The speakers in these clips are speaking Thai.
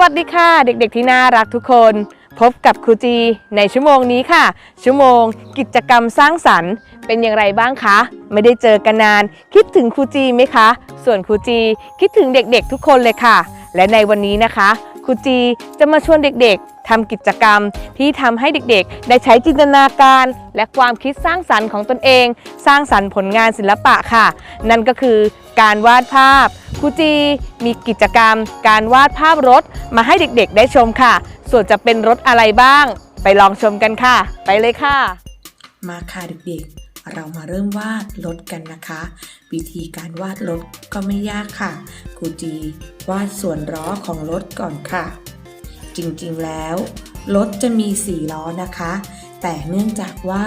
วัสดีค่ะ เด็กๆที่น่ารักทุกคน พบกับครูจีในชั่วโมงนี้ค่ะ ชั่วโมง กิจกรรมสร้างสรรค์เป็นอย่างไรบ้างคะ ไม่ได้เจอกันนาน คิดถึงครูจีไหมคะ ส่วนครูจีคิดถึงเด็กๆทุกคนเลยค่ะ และในวันนี้นะคะ ครูจีจะมาชวนเด็กๆทำกิจกรรมที่ทำให้เด็กๆ ได้ใช้จินตนาการ และความคิดสร้างสรรค์ของตนเอง สร้างสรรค์ผลงานศิลปะค่ะ นั่นก็คือการวาดภาพครูจีมีกิจกรรม การวาดภาพรถมาให้เด็กๆ ได้ชมค่ะ ส่วนจะเป็นรถอะไรบ้าง ไปลองชมกันค่ะ ไปเลยค่ะ มาค่ะเด็กๆ เรามาเริ่มวาดรถกันนะคะ วิธีการวาดรถก็ไม่ยากค่ะครูจีวาดส่วนล้อของรถก่อนค่ะ จริงๆแล้วรถจะมีสี่ล้อนะคะ แต่เนื่องจากว่า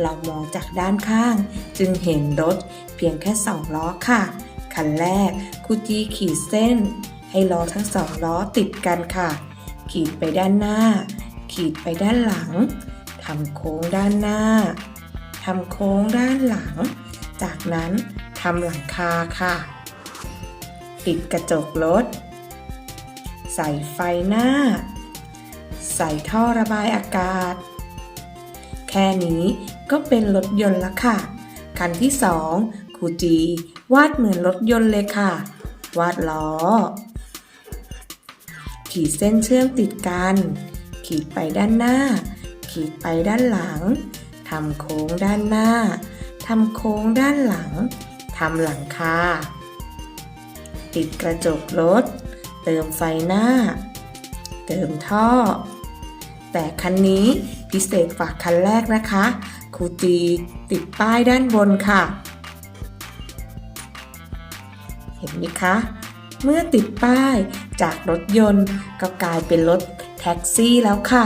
เรามองจากด้านข้าง จึงเห็นรถเพียงแค่สองล้อค่ะ คันแรกครูจีขีดเส้น ให้ล้อทั้งสองล้อติดกันค่ะ ขีดไปด้านหน้า ขีดไปด้านหลังทำโค้งด้านหน้า ทำโค้งด้านหลัง จากนั้นทำหลังคาค่ะ ติดกระจกรถ ใส่ไฟหน้า ใส่ท่อระบายอากาศ แค่นี้ก็เป็นรถยนต์ละค่ะ คันที่สองครูจี วาดเหมือนรถยนต์เลยค่ะ วาดล้อ ขีดเส้นเชื่อมติดกัน ขีดไปด้านหน้า ขีดไปด้านหลังำโค้งด้านหน้า ทำโค้งด้านหลัง ทำหลังคา ติดกระจกรถ เติมไฟหน้า เติมท่อ แต่คันนี้พิเศษฝากคันแรกนะคะ ครูจีติดป้ายด้านบนค่ะ เห็นไหมคะ เมื่อติดป้ายจากรถยนต์ก็กลายเป็นรถแท็กซี่แล้วค่ะ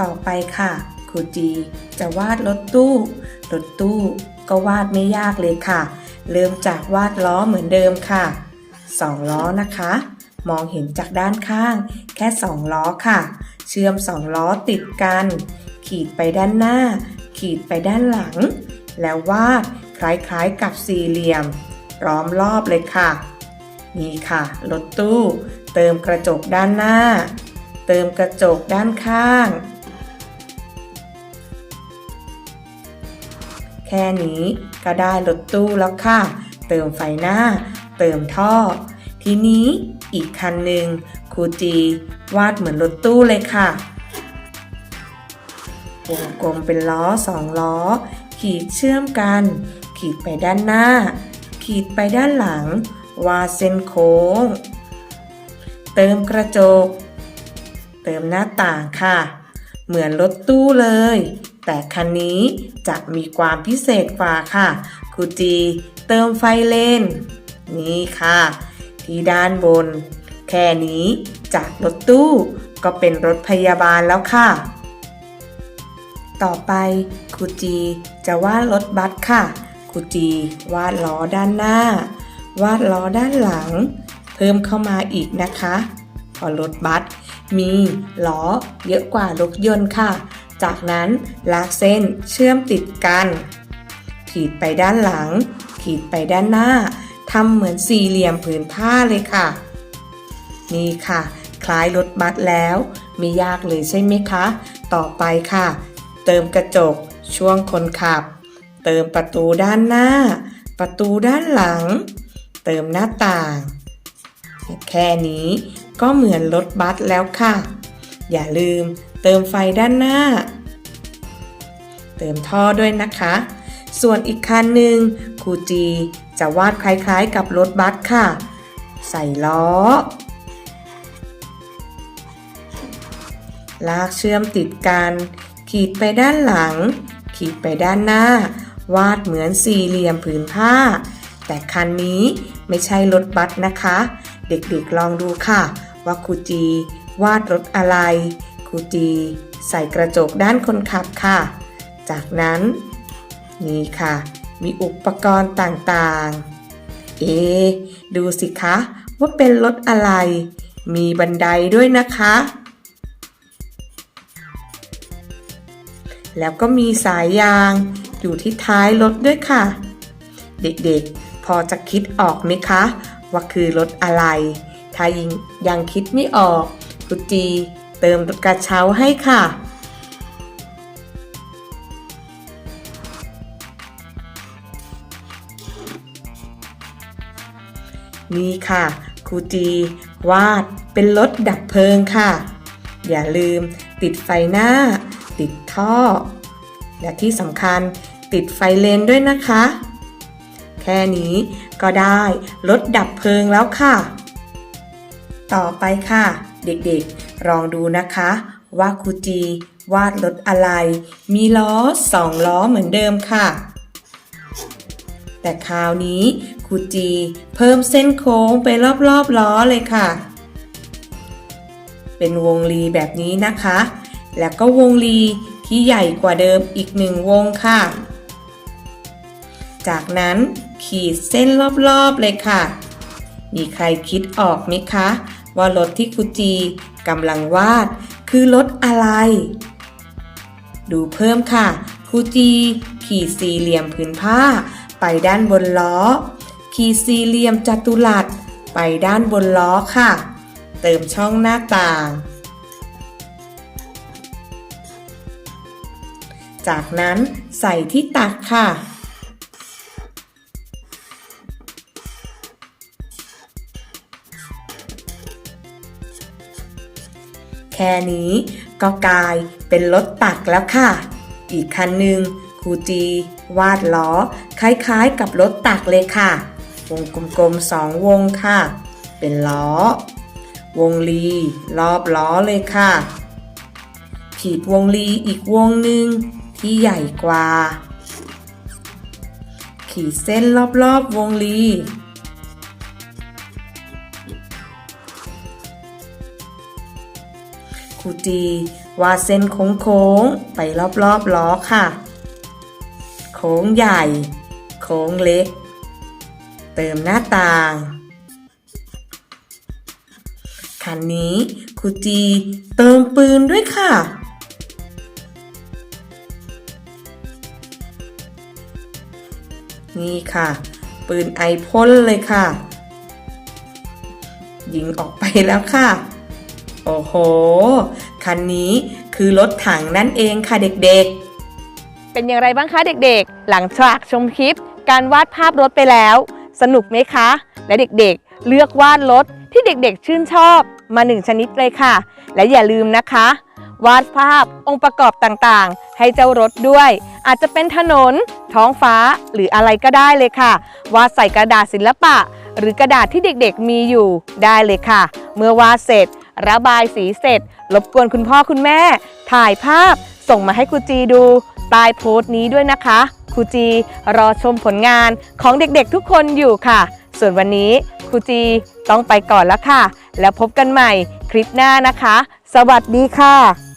ต่อไปค่ะ ครูจีจะวาดรถตู้ รถตู้ก็วาดไม่ยากเลยค่ะ เริ่มจากวาดล้อเหมือนเดิมค่ะสองล้อนะคะ มองเห็นจากด้านข้าง แค่สองล้อค่ะ เชื่อมสองล้อติดกัน ขีดไปด้านหน้า ขีดไปด้านหลัง แล้ววาดคล้ายๆกับสี่เหลี่ยมล้อมรอบเลยค่ะ นี่ค่ะ รถตู้ เติมกระจกด้านหน้า เติมกระจกด้านข้าง แค่นี้ก็ได้รถตู้แล้วค่ะ เติมไฟหน้า เติมท่อ ทีนี้อีกคันหนึ่งครูจี วาดเหมือนรถตู้เลยค่ะวงกลมเป็นล้อสองล้อ ขีดเชื่อมกัน ขีดไปด้านหน้า ขีดไปด้านหลัง วาดเส้นโค้ง เติมกระจก เติมหน้าต่างค่ะ เหมือนรถตู้เลย แต่คันนี้จะมีความพิเศษกว่าค่ะครูจีเติมไฟเลน นี่ค่ะ ที่ด้านบน แค่นี้จากรถตู้ก็เป็นรถพยาบาลแล้วค่ะ ต่อไปครูจีจะวาดรถบัสค่ะครูจีวาดล้อด้านหน้า วาดล้อด้านหลัง เพิ่มเข้ามาอีกนะคะ พอรถบัส มีล้อเยอะกว่ารถยนต์ค่ะ จากนั้นลากเส้นเชื่อมติดกัน ขีดไปด้านหลัง ขีดไปด้านหน้าทำเหมือนสี่เหลี่ยมผืนผ้าเลยค่ะ นี่ค่ะ คล้ายรถบัสแล้วไม่ยากเลยใช่ไหมคะ ต่อไปค่ะ เติมกระจกช่วงคนขับ เติมประตูด้านหน้า ประตูด้านหลัง เติมหน้าต่าง แค่นี้ ก็เหมือนรถบัสแล้วค่ะ อย่าลืมเติมไฟด้านหน้า เติมท่อด้วยนะคะ ส่วนอีกคันหนึ่งครูจีจะวาดคล้ายๆกับรถบัสค่ะ ใส่ล้อ ลากเชื่อมติดกัน ขีดไปด้านหลัง ขีดไปด้านหน้า วาดเหมือนสี่เหลี่ยมผืนผ้า แต่คันนี้ไม่ใช่รถบัสนะคะ เด็กๆลองดูค่ะ ว่าครูจี วาดรถอะไร ครูจี ใส่กระจกด้านคนขับค่ะ จากนั้น นี่ค่ะ มีอุปกรณ์ต่างๆ เอ ดูสิคะ ว่าเป็นรถอะไร มีบันไดด้วยนะคะ แล้วก็มีสายยางอยู่ที่ท้ายรถด้วยค่ะ เด็กๆ พอจะคิดออกไหมคะ ว่าคือรถอะไร ถ้ายังยังคิดไม่ออกครูจีเติมกระเช้าให้ค่ะ นี่ค่ะครูจีวาดเป็นรถดับเพลิงค่ะ อย่าลืมติดไฟหน้า ติดท่อ และที่สำคัญติดไฟเลนด้วยนะคะ แค่นี้ก็ได้รถดับเพลิงแล้วค่ะ ต่อไปค่ะ เด็กๆ ลองดูนะคะ ว่าครูจีวาดรถอะไร มีล้อสองล้อเหมือนเดิมค่ะ แต่คราวนี้ครูจีเพิ่มเส้นโค้งไปรอบๆล้อเลยค่ะ เป็นวงรีแบบนี้นะคะ แล้วก็วงรีที่ใหญ่กว่าเดิมอีกหนึ่งวงค่ะ จากนั้นขีดเส้นรอบๆเลยค่ะ มีใครคิดออกไหมคะ ว่ารถที่ครูจีกำลังวาด คือรถอะไร ดูเพิ่มค่ะครูจีขีดสี่เหลี่ยมผืนผ้า ไปด้านบนล้อ ขีดสี่เหลี่ยมจัตุรัส ไปด้านบนล้อค่ะ เติมช่องหน้าต่าง จากนั้นใส่ที่ตักค่ะ ค่นี้ก็กลายเป็นรถตักแล้วค่ะ อีกคันหนึ่งครูจี วาดล้อ คล้ายๆกับรถตักเลยค่ะ วงกลมๆสองวงค่ะ เป็นล้อ วงลีรอบล้อเลยค่ะ ขีดวงลีอีกวงหนึ่งที่ใหญ่กว่า ขีดเส้นรอบๆวงลี ครูจีวาดเส้นโค้งๆไปรอบๆล้อค่ะ โค้งใหญ่ โค้งเล็ก เติมหน้าต่าง คันนี้คูจีเติมปืนด้วยค่ะนี่ค่ะ ปืนไอพ่นเลยค่ะ ยิงออกไปแล้วค่ะ โอ้โห คันนี้คือรถถังนั่นเองค่ะเด็กๆ เป็นอย่างไรบ้างคะเด็กๆ หลังจากชมคลิป การวาดภาพรถไปแล้ว สนุกไหมคะ และเด็กๆ เลือกวาดรถที่เด็กๆ ชื่นชอบมาหนึ่งชนิดเลยค่ะ และอย่าลืมนะคะ วาดภาพองค์ประกอบต่างๆ ให้เจ้ารถด้วย อาจจะเป็นถนน ท้องฟ้าหรืออะไรก็ได้เลยค่ะ วาดใส่กระดาษศิลปะ หรือกระดาษที่เด็กๆ มีอยู่ได้เลยค่ะ เมื่อวาดเสร็จ ระบายสีเสร็จ รบกวนคุณพ่อคุณแม่ ถ่ายภาพ ส่งมาให้ครูจีดูใต้โพสต์นี้ด้วยนะคะครูจีรอชมผลงานของเด็กๆทุกคนอยู่ค่ะ ส่วนวันนี้ครูจีต้องไปก่อนแล้วค่ะ แล้วพบกันใหม่คลิปหน้านะคะ สวัสดีค่ะ